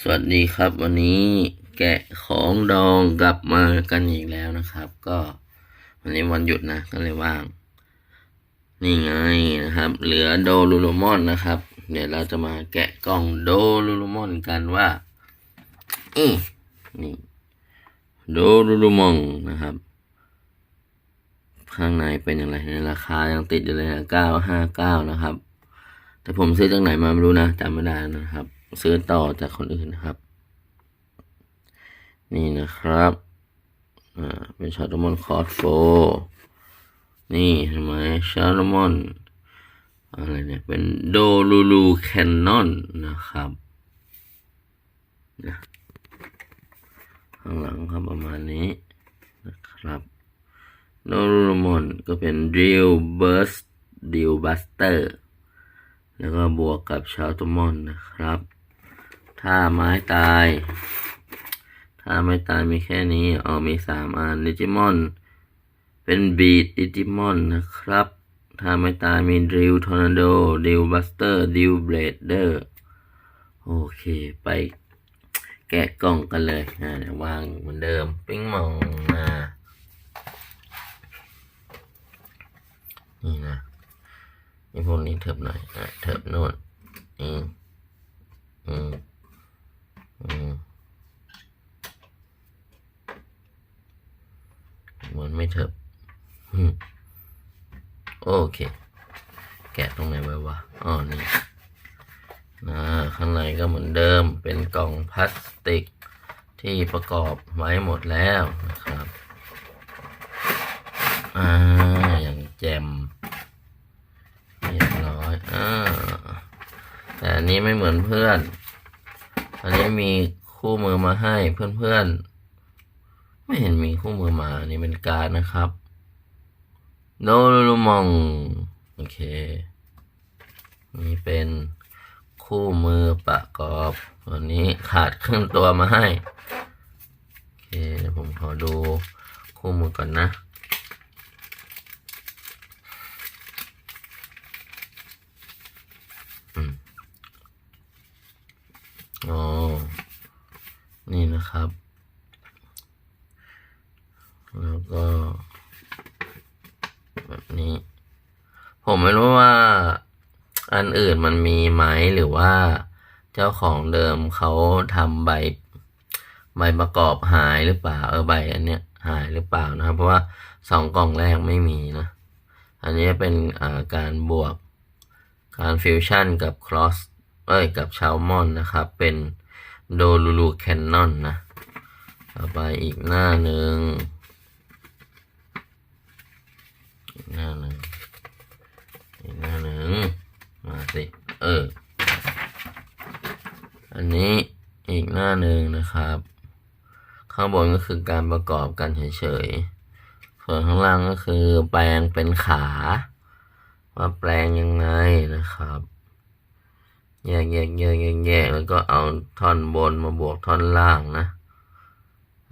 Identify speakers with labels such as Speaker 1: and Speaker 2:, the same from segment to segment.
Speaker 1: สวัสดีครับ วันนี้แกะของดองกลับมากันอีกแล้วนะครับ ก็ วันนี้วันหยุดนะก็เลยว่าง นี่ไงนะครับ เหลือโดลูโลมอนนะครับ เดี๋ยวเราจะมาแกะกล่องโดลูโลมอนกันว่าอือนี่โดลูโลมอนนะครับข้างในเป็นอย่างไรในราคายังติดอยู่เลยนะเก้าห้าเก้านะครับ แต่ผมซื้อจากไหนมาไม่รู้นะจำไม่ได้นะครับ ซื้อต่อจากคนอื่นนะครับ นี่นะครับอ่าเป็นชาร์ลมอนคอร์ดโฟนี่เห็นไหมชาร์ลมอนอะไรเนี่ย เป็นโดลูลูแคนนอนนะครับนะข้างหลังครับประมาณนี้นะครับโดลูลูมอนก็เป็นดิลเบิร์สดิลบัสเตอร์แล้วก็บวกกับชาวตมอนนะครับ ถ้าไม้ตาย ถ้าไม่ตายมีแค่นี้อ๋อมีสามอันดิจิมอน เป็นบีดดิจิมอนนะครับ ถ้าไม่ตายมีดริลทอร์นาโดดิลบัสเตอร์ดิลเบลเดอร์โอเคไปแกะกล่องกันเลยอ่าวางเหมือนเดิม ปิ้งมองนะนี่นะนี่พวกนี้เถิบหน่อยอะเถิบโน่นอืมอืม เหมือนไม่เถอืมโอเค แกะตรงไหนไว้วะอ๋อนี่นะข้างในก็เหมือนเดิมเป็นกล่องพลาสติก ที่ประกอบไว้หมดแล้วนะครับอ่าอย่างแจมเรียบร้อยอ่าแต่อันนี้ไม่เหมือนเพื่อน อันนี้มีคู่มือมาให้เพื่อนๆ ไม่เห็นมีคู่มือมาอันนี้เป็นการนะครับ โดลูมอง โอเค นี่เป็นคู่มือประกอบวันนี้ขาดครึ่งตัวมาให้ โอเคเดี๋ยวผมขอดูคู่มือก่อนนะ อ๋อ นี่นะครับ แล้วก็แบบนี้ ผมไม่รู้ว่าอันอื่นมันมีไหมหรือว่าเจ้าของเดิมเขาทำใบใบประกอบหายหรือเปล่าเออใบอันเนี้ยหายหรือเปล่านะครับ เพราะว่าสองกล่องแรกไม่มีนะ อันนี้เป็นาการบวกการฟิวชั่นกับครอสเอ้ยกับชาวมอนนะครับ เป็น โดลูลูแคนนอนนะต่อไปอีกหน้าหนึ่งอีกหน้าหนึ่งอีกหน้าหนึ่งมาสิเออ อันนี้อีกหน้าหนึ่งนะครับ ข้างบนก็คือการประกอบกันเฉยๆ ส่วนข้างล่างก็คือแปลงเป็นขา ว่าแปลงยังไงนะครับ แยกแยกแยกแยกแยกแล้วก็เอาท่อนบนมาบวกท่อนล่างนะ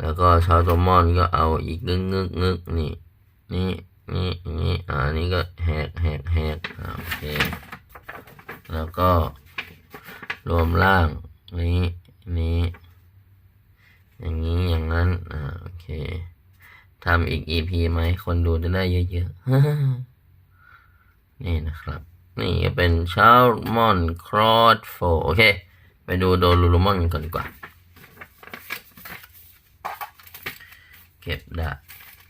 Speaker 1: แล้วก็ชาวโตมอนก็เอาอีกงึกงึกงึกนี่ นี่นี่นี่อ่านี่ก็แหกแหกแหกอ่าโอเค แล้วก็รวมล่างนี้นี้ อย่างนี้อย่างนั้นอ่าโอเคทำอีก EP ไหมคนดูจะได้เยอะๆนี่นะครับ นี่เป็นชาลมอนครอดโฟโอเค ไปดูโดลูลูมอนกันก่อนดีกว่า เก็บได้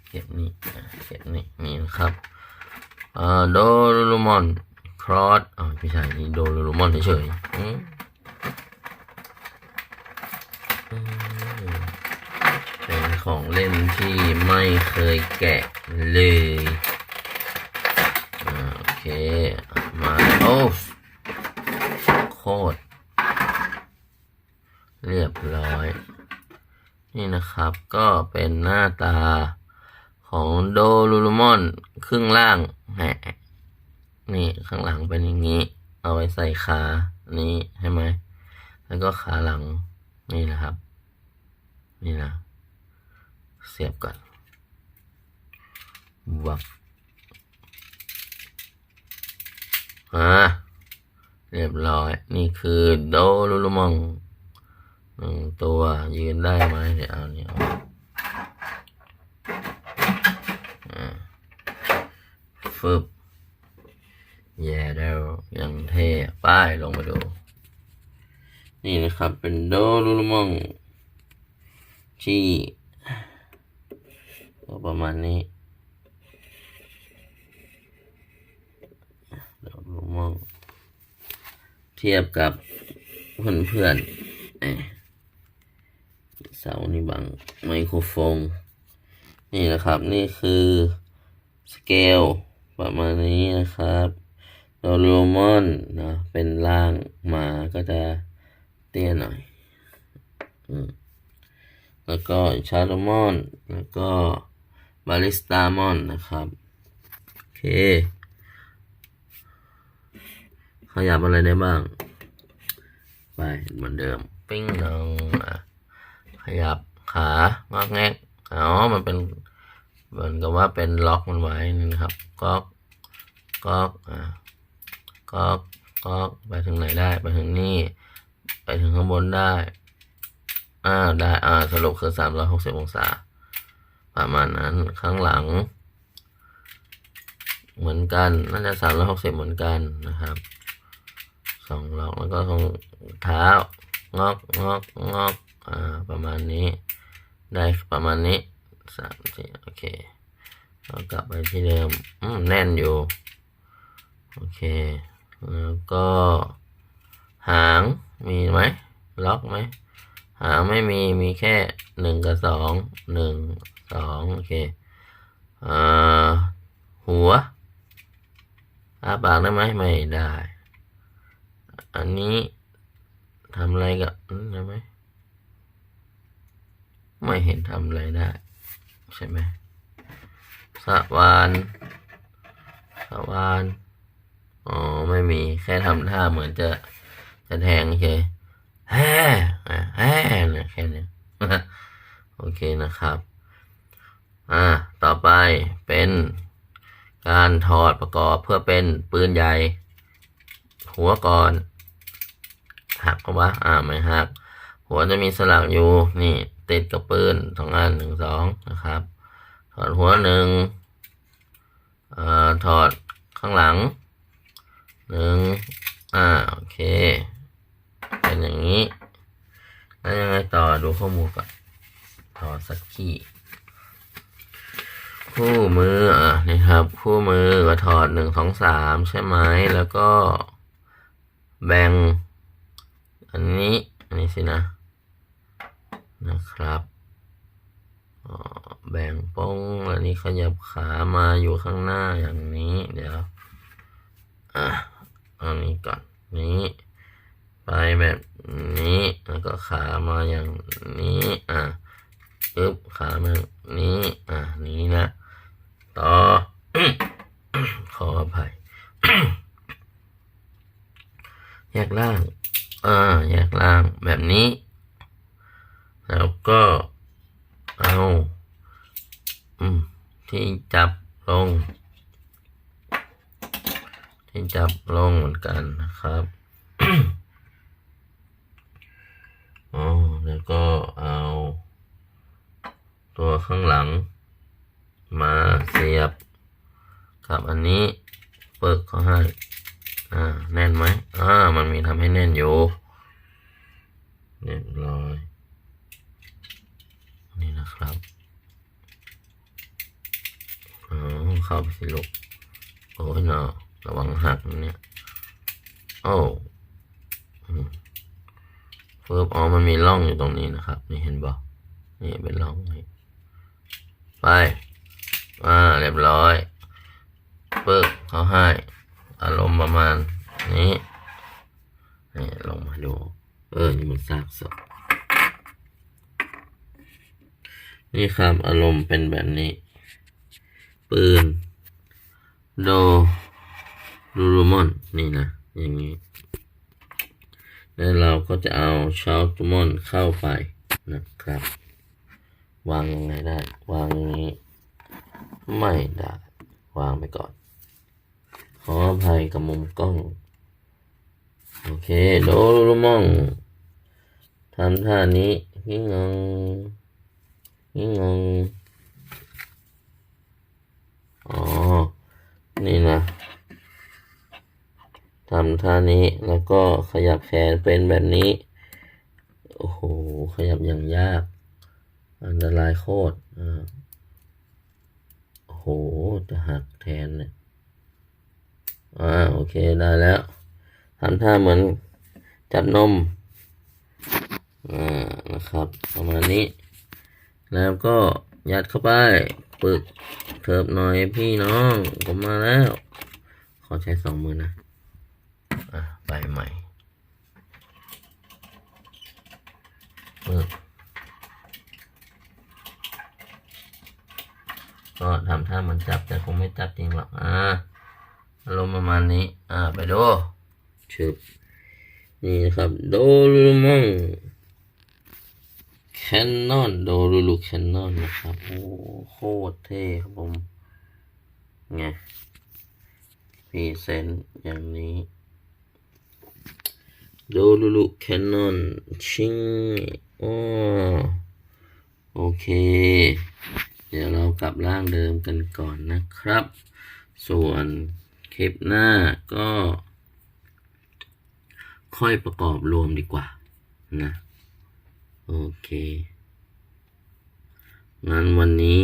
Speaker 1: เก็บนี่เก็บนี่นี่นะครับอ่าโดลูลูมอนครอดอ๋อไม่ใช่นี่โดลูลูมอนเฉยๆอืมเป็นของเล่นที่ไม่เคยแกะเลย โอเค โอ้โคตร เรียบร้อย นี่นะครับก็เป็นหน้าตาของโดลูลูมอนครึ่งล่างแหมนี่ข้างหลังเป็นอย่างนี้ เอาไว้ใส่ขานี้ใช่ไหม แล้วก็ขาหลังนี่นะครับ นี่นะ เสียบก่อนวับอ่า เรียบร้อย นี่คือโดลูลูมองหนึ่งตัวยืนได้ไหมเดี๋ยวเอาเนี่ยอ่าฟึบแย่แล้วยังเท่ป้ายลงมาดู นี่นะครับเป็นโดรุลมองที่ก็ประมาณนี้ โดรุลมอง เทียบกับเพื่อนเพื่อนๆเสานี่บังไมโครโฟนนี่นะครับนี่คือสเกลประมาณนี้นะครับโดโรมอนนะเป็นล่างมาก็จะเตี้ยหน่อยอแล้วก็ชาร์ลมอน แล้วก็บาริสตามอนนะครับ โอเค ขยับอะไรได้บ้าง ไปเหมือนเดิม ปิ้งนองอะขยับขางอกแงกอ๋อมันเป็นเหมือนกับว่าเป็นล็อกมันไว้นี่นะครับก๊อกก๊อกอะก๊อกก๊อกไปถึงไหนได้ไปถึงนี่ ไปถึงข้างบนได้อ่าได้อ่าสรุปคือสามร้อยหกสิบองศา ประมาณนั้นข้างหลัง เหมือนกัน น่าจะสามร้อยหกสิบเหมือนกันนะครับ สองล็อกแล้วก็ตรงเท้างอกงอกงอกอ่าประมาณนี้ ได้ประมาณนี้สามสี่โอเคเรากลับไปที่เดิมอืมแน่นอยู่ โอเค แล้วก็ หางมีไหมล็อกไหมหางไม่มีมีแค่หนึ่งกับสองหนึ่งสองโอเคอ่าหัวอ้าปากได้ไหมไม่ได้ อันนี้ทำอะไรกับอืมได้ไหมไม่เห็นทำอะไรได้ ใช่ไหมสวานสวานอ๋อ ไม่มี แค่ทำท่าเหมือนจะจะแทงเฉยแฮ่อะแฮ่เนี่ยแค่เนี้ยโอเคนะครับ อ่า ต่อไปเป็นการถอดประกอบเพื่อเป็นปืนใหญ่ หัวก่อน หักเขาวะอ่าไม่หัก หัวจะมีสลักอยู่นี่ ติดกับปืนสองอันหนึ่งสองนะครับถอดหัวหนึ่งเอ่อถอดข้างหลังหนึ่งอ่าโอเค เป็นอย่างนี้แล้วยังไงต่อดูข้อมูลก่อนถอดสักขี้คู่มืออะนี่ครับ คู่มือก็ถอดหนึ่งสองสามใช่ไหมแล้วก็แบ่ง อันนี้ อันนี้สินะ นะครับแบ่งป้องอันนี้ขยับขามาอยู่ข้างหน้าอย่างนี้ เดี๋ยวอะอันนี้ก่อนนี้ ไปแบบนี้แล้วก็ขามาอย่างนี้อะปึ๊บขามาอย่งนี้อะนี้นะต่อขออภัยแยกล่าง อ่าแยกล่างแบบนี้ แล้วก็เอาอืมที่จับลง ที่จับลงเหมือนกันนะครับอ๋อแล้วก็เอา ตัวข้างหลัง มาเสียบกับอันนี้เปิกเขาให้ อ่าแน่นไหมอ่ามันมีทำให้แน่นอยู่เรียบร้อยนี่นะครับอ๋อเข้าไปสิลูกโอ้ยเนาะระวังหักเนี่ยโอ้อืมเฟิบอ๋อมันมีร่องอยู่ตรงนี้นะครับ นี่เห็นบอกนี่เป็นร่องนี่ไปอ่าเรียบร้อยปึ๊กเขาให้ อารมณ์ประมาณนี้นี่ลงมาดู เออ นี่มันซากศพนี่ครับอารมณ์เป็นแบบนี้ ปืน โดดูรูมอน นี่นะ อย่างนี้ แล้วเราก็จะเอาชาวตูมอนเข้าไปนะครับ วางยังไงได้ วางอย่างนี้ ไม่ได้ วางไปก่อน ขออภัยกับมุมกล้อง โอเคโดรุมองทำท่านี้ยิ่งงงยิ่งงงอ๋อ นี่นะทำท่านี้แล้วก็ขยับแขนเป็นแบบนี้ โอ้โห ขยับอย่างยาก อันตรายโคตรอ่าโอ้โห จะหักแทนเนี่ย อ่าโอเคได้แล้วทำท่าเหมือนจับนมอ่านะครับ ประมาณนี้ แล้วก็ยัดเข้าไปปึกเทิบหน่อยพี่น้องผมมาแล้ว ขอใช้สองมือนะอะไปใหม่ปึกก็ทำท่าเหมือนจับแต่คงไม่จับจริงหรอกอ่า อารมณ์ประมาณนี้ อ่า ไปดูชึบนี่นะครับโดรูมองแคนนอนโดรูลูแคนนอนนะครับ โอ้โคตรเท่ครับผมไงพรีเซนต์อย่างนี้โดรูลูแคนนอนชิงอ๋อโอเค เดี๋ยวเรากลับร่างเดิมกันก่อนนะครับ ส่วน คลิปหน้าก็ ค่อยประกอบรวมดีกว่า นะ โอเค งั้นวันนี้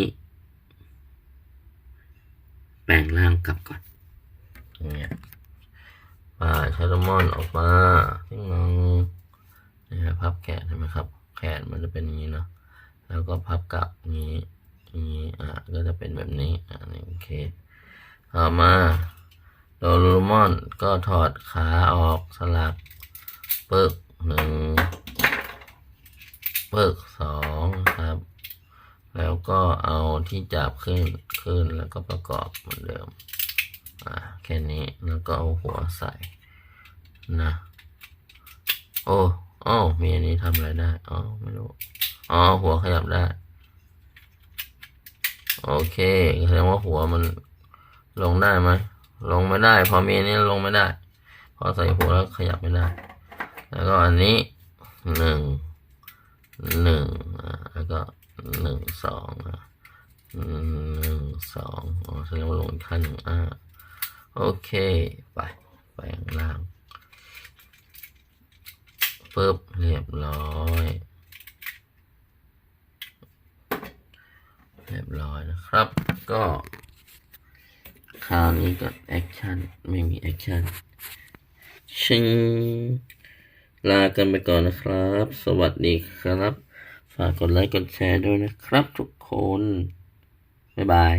Speaker 1: แปลงร่างกลับก่อนเนี่ยป่าชาร์มอนออกมาที่งงนี่ฮะพับแขนเห็นไหมครับ แขนมันจะเป็นอย่างนี้เนาะแล้วก็พับกลับอย่างนี้อย่างนี้อะก็จะเป็นแบบนี้อ่านี่โอเค ต่อมา โดรูมอนก็ถอดขาออกสลักปึกหนึ่งปึกสองครับ แล้วก็เอาที่จับขึ้นขึ้นแล้วก็ประกอบเหมือนเดิม อ่าแค่นี้แล้วก็เอาหัวใส่นะโอ้อ้อมีอันนี้ทำอะไรได้ อ๋อ ไม่รู้ อ๋อ หัวขยับได้ โอเคแสดงว่าหัวมันลงได้ไหม ลงไม่ได้ พอมีอันนี้ลงไม่ได้ พอใส่หัวแล้วขยับไม่ได้ แล้วก็อันนี้หนึ่งหนึ่งแล้วก็หนึ่งสองหนึ่งสองอ๋อแสดงว่าลงขั้นหนึ่งอ่าโอเค ไป ไปข้างล่างปึ๊บเรียบร้อยเรียบร้อยนะครับ ก็ คราวนี้ก็แอคชั่นไม่มีแอคชั่นชิงลากันไปก่อนนะครับ สวัสดีครับ ฝากกดไลค์กดแชร์ด้วยนะครับทุกคน บ๊ายบาย